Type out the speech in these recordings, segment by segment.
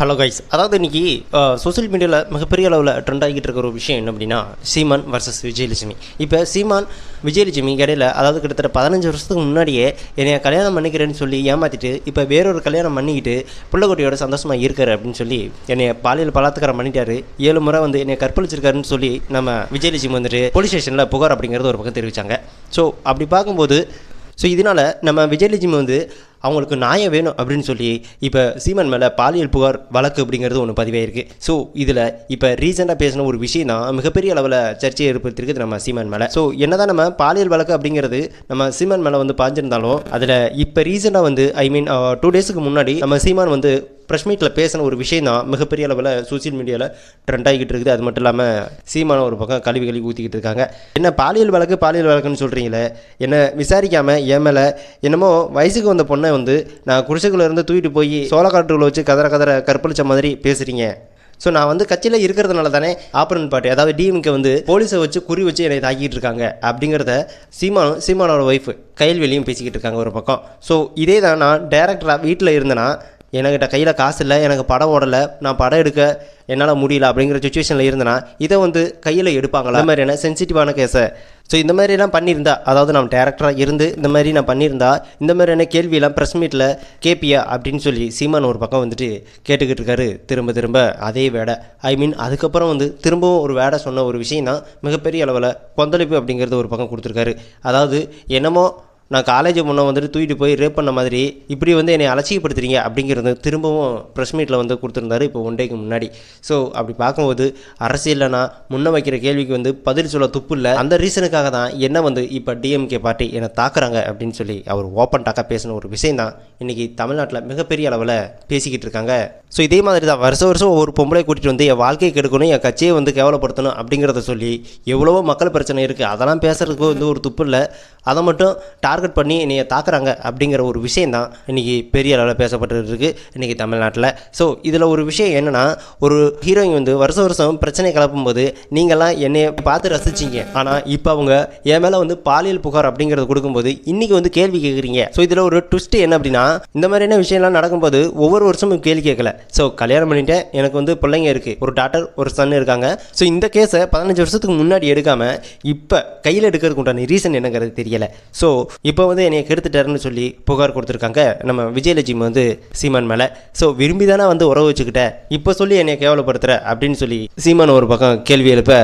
Hello guys அதாவது இன்னைக்கு social மீடியாவில் மிகப்பெரிய அளவில் ட்ரெண்ட் ஆகிட்டு இருக்கிற ஒரு விஷயம் என்ன அப்படின்னா சீமான் வர்சஸ் விஜயலட்சுமி. இப்போ சீமான் விஜயலட்சுமி இடையில அதாவது கிட்டத்தட்ட பதினஞ்சு வருஷத்துக்கு முன்னாடியே என்னைய கல்யாணம் பண்ணிக்கிறேன்னு சொல்லி ஏமாற்றிட்டு இப்போ வேறொரு கல்யாணம் பண்ணிக்கிட்டு பிள்ளைக்குட்டியோட சந்தோஷமாக இருக்காரு அப்படின்னு சொல்லி என்னைய பாலியல் பலாத்காரம் பண்ணிட்டாரு. ஏழு முறை வந்து என்னை கற்பழிச்சிருக்காருன்னு சொல்லி நம்ம விஜயலட்சுமி வந்துட்டு போலீஸ் ஸ்டேஷனில் புகார் அப்படிங்கிறது ஒரு பக்கம் தெரிவித்தாங்க ஸோ அப்படி பார்க்கும்போது ஸோ இதனால் நம்ம விஜயலட்சுமி வந்து அவங்களுக்கு நியாயம் வேணும் அப்படின்னு சொல்லி இப்போ சீமன் மேலே பாலியல் புகார் வழக்கு அப்படிங்கிறது ஒன்று பதிவாயிருக்கு ஸோ இதில் இப்போ ரீசெண்டாக பேசின ஒரு விஷயம் தான் மிகப்பெரிய அளவில் சர்ச்சையை ஏற்படுத்தியிருக்குது நம்ம சீமன் மேலே. ஸோ என்னதான் நம்ம பாலியல் வழக்கு அப்படிங்கிறது நம்ம சீமன் மேலே வந்து பாஞ்சிருந்தாலும் அதில் இப்போ ரீசெண்டாக வந்து ஐ மீன் டூ டேஸுக்கு முன்னாடி நம்ம சீமான் வந்து ப்ரெஸ் மீட்டில் பேசின ஒரு விஷயம் தான் மிகப்பெரிய அளவில் சோசியல் மீடியாவில் ட்ரெண்ட் ஆகிட்டு இருக்குது. அது மட்டும் இல்லாமல் சீமான ஒரு பக்கம் கழுவி கழுவி ஊற்றிக்கிட்டு இருக்காங்க. என்ன பாலியல் வழக்கு பாலியல் வழக்குன்னு சொல்கிறீங்களே என்ன விசாரிக்காமல் என் மேலே என்னமோ வயசுக்கு வந்த பொண்ணை வந்து நான் குடிசைக்குள்ளேருந்து தூக்கிட்டு போய் சோளக்காட்டுக்குள்ள வச்சு கதற கதற கற்பழிச்ச மாதிரி பேசுகிறீங்க ஸோ நான் வந்து கட்சியில் இருக்கிறதுனால தானே ஆப்பரன் பார்ட்டி அதாவது டிஎம்கே வந்து போலீஸை வச்சு குறி வச்சு என்னை தாக்கிட்டு இருக்காங்க. அப்படிங்கிறத சீமானும் சீமானோட ஒய்ஃப் கையல்வெளியும் பேசிக்கிட்டு இருக்காங்க ஒரு பக்கம். ஸோ இதே தான் நான் டேரக்டராக வீட்டில் இருந்தேன்னா என்கிட்ட கையில் காசு இல்லை எனக்கு படம் ஓடலை நான் படம் எடுக்க என்னால் முடியல அப்படிங்கிற சுச்சுவேஷனில் இருந்தேன்னா இதை வந்து கையில் எடுப்பாங்களா? இந்த மாதிரியான சென்சிட்டிவான கேஸை ஸோ இந்த மாதிரிலாம் பண்ணியிருந்தா அதாவது நம்ம டேரக்டராக இருந்து இந்த மாதிரி நான் பண்ணியிருந்தா இந்த மாதிரியான கேள்வியெல்லாம் ப்ரெஸ் மீட்டில் கேப்பியா அப்படின்னு சொல்லி சீமான் ஒரு பக்கம் வந்துட்டு கேட்டுக்கிட்டு இருக்காரு. திரும்ப திரும்ப அதே வேடை. ஐ மீன் அதுக்கப்புறம் வந்து திரும்பவும் ஒரு வேடை சொன்ன ஒரு விஷயம் தான் மிகப்பெரிய அளவில் கொந்தளிப்பு அப்படிங்கிறது ஒரு பக்கம் கொடுத்துருக்காரு. அதாவது என்னமோ நான் காலேஜ் முன்னே வந்துட்டு தூக்கிட்டு போய் ரேப் பண்ண மாதிரி இப்படி வந்து என்னை அலட்சியப்படுத்துறீங்க அப்படிங்கிறது திரும்பவும் ப்ரெஸ் மீட்டில் வந்து கொடுத்துருந்தாரு இப்போ ஒன் டேக்கு முன்னாடி. ஸோ அப்படி பார்க்கும்போது அரசியலில் நான் முன்ன வைக்கிற கேள்விக்கு வந்து பதில் சொல்ல துப்பு இல்லை. அந்த ரீசனுக்காக தான் என்ன வந்து இப்போ டிஎம்கே பார்ட்டி என்னை தாக்குறாங்க அப்படின்னு சொல்லி அவர் ஓப்பன் டாக்காக பேசின ஒரு விஷயம் தான் இன்றைக்கி தமிழ்நாட்டில் மிகப்பெரிய அளவில் பேசிக்கிட்டு இருக்காங்க. ஸோ இதே மாதிரி தான் வருஷம் வருஷம் ஒவ்வொரு பொம்பளை கூட்டிகிட்டு வந்து என் வாழ்க்கையை கெடுக்கணும் என் கட்சியை வந்து கேவலப்படுத்தணும் அப்படிங்கிறத சொல்லி எவ்வளவோ மக்கள் பிரச்சனை இருக்குது அதெல்லாம் பேசுறதுக்கு வந்து ஒரு துப்பு இல்லை. அதை மட்டும் டார்கெட் பண்ணி என்னைய தாக்குறாங்க அப்படிங்கிற ஒரு விஷயம் தான் இன்றைக்கி பெரிய அளவில் பேசப்பட்டு இருக்குது இன்றைக்கி தமிழ்நாட்டில். ஸோ இதில் ஒரு விஷயம் என்னென்னா ஒரு ஹீரோயின் வந்து வருஷம் வருஷம் பிரச்சனை கிளப்பும்போது நீங்கள்லாம் என்னைய பார்த்து ரசிச்சிங்க. ஆனால் இப்போ அவங்க என் மேலே வந்து பாலியல் புகார் அப்படிங்கிறத கொடுக்கும்போது இன்றைக்கி வந்து கேள்வி கேட்குறீங்க ஸோ இதில் ஒரு ட்விஸ்ட்டு என்ன அப்படின்னா இந்த மாதிரியான விஷயம்லாம் நடக்கும்போது ஒவ்வொரு வருஷமும் கேள்வி கேட்கல. ஸோ கல்யாணம் பண்ணிட்டேன். எனக்கு வந்து பிள்ளைங்க இருக்குது ஒரு டாட்டர் ஒரு சன் இருக்காங்க. ஸோ இந்த கேஸை பதினஞ்சு வருஷத்துக்கு முன்னாடி எடுக்காமல் இப்போ கையில் எடுக்கிறதுக்கு உண்டான ரீசன் என்னங்கிறது தெரியலை. ஸோ இப்போ வந்து என்னை கெடுத்துட்டாருன்னு சொல்லி புகார் கொடுத்துருக்காங்க. நம்ம விஜயலட்சுமி வந்து சீமான் மேலே. ஸோ விரும்பி தானே வந்து உறவு வச்சுக்கிட்டேன் இப்போ சொல்லி என்னை கேவலப்படுத்துற அப்படின்னு சொல்லி சீமான் ஒரு பக்கம் கேள்வி எழுப்ப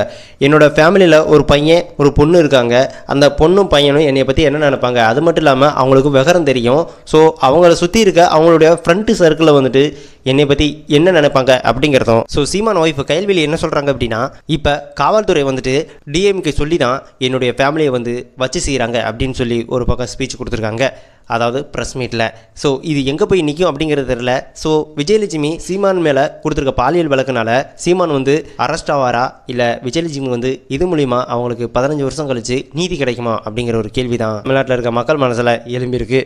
என்னோட ஃபேமிலியில் ஒரு பையன் ஒரு பொண்ணு இருக்காங்க. அந்த பொண்ணும் பையனும் என்னை பற்றி என்ன நினைப்பாங்க? அது மட்டும் இல்லாமல் அவங்களுக்கு விவரம் தெரியும். ஸோ அவங்கள சுற்றி இருக்க அவங்களுடைய ஃப்ரண்ட்டு சர்க்கிளில் வந்துட்டு என்னை பற்றி என்ன நினைப்பாங்க அப்படிங்கிறதும். ஸோ சீமான் ஒய்ஃப் கைல்வெளி என்ன சொல்கிறாங்க அப்படின்னா இப்போ காவல்துறை வந்துட்டு டிஎம்கே சொல்லி தான் என்னுடைய ஃபேமிலியை வந்து வச்சு செய்கிறாங்க அப்படின்னு சொல்லி ஒரு பக்கம் ஸ்பீச் கொடுத்துருக்காங்க. அதாவது ப்ரெஸ் மீட்டில் ஸோ இது எங்கே போய் நிற்கும் அப்படிங்கிறது தெரில ஸோ விஜயலட்சுமி சீமான் மேலே கொடுத்துருக்க பாலியல் வழக்குனால சீமான் வந்து அரெஸ்ட் ஆவாரா? இல்லை விஜயலட்சுமி வந்து இது மூலிமா அவங்களுக்கு பதினஞ்சு வருஷம் கழித்து நீதி கிடைக்குமா? அப்படிங்கிற ஒரு கேள்வி தான் தமிழ்நாட்டில் இருக்க மக்கள் மனசில் எழும்பியிருக்கு.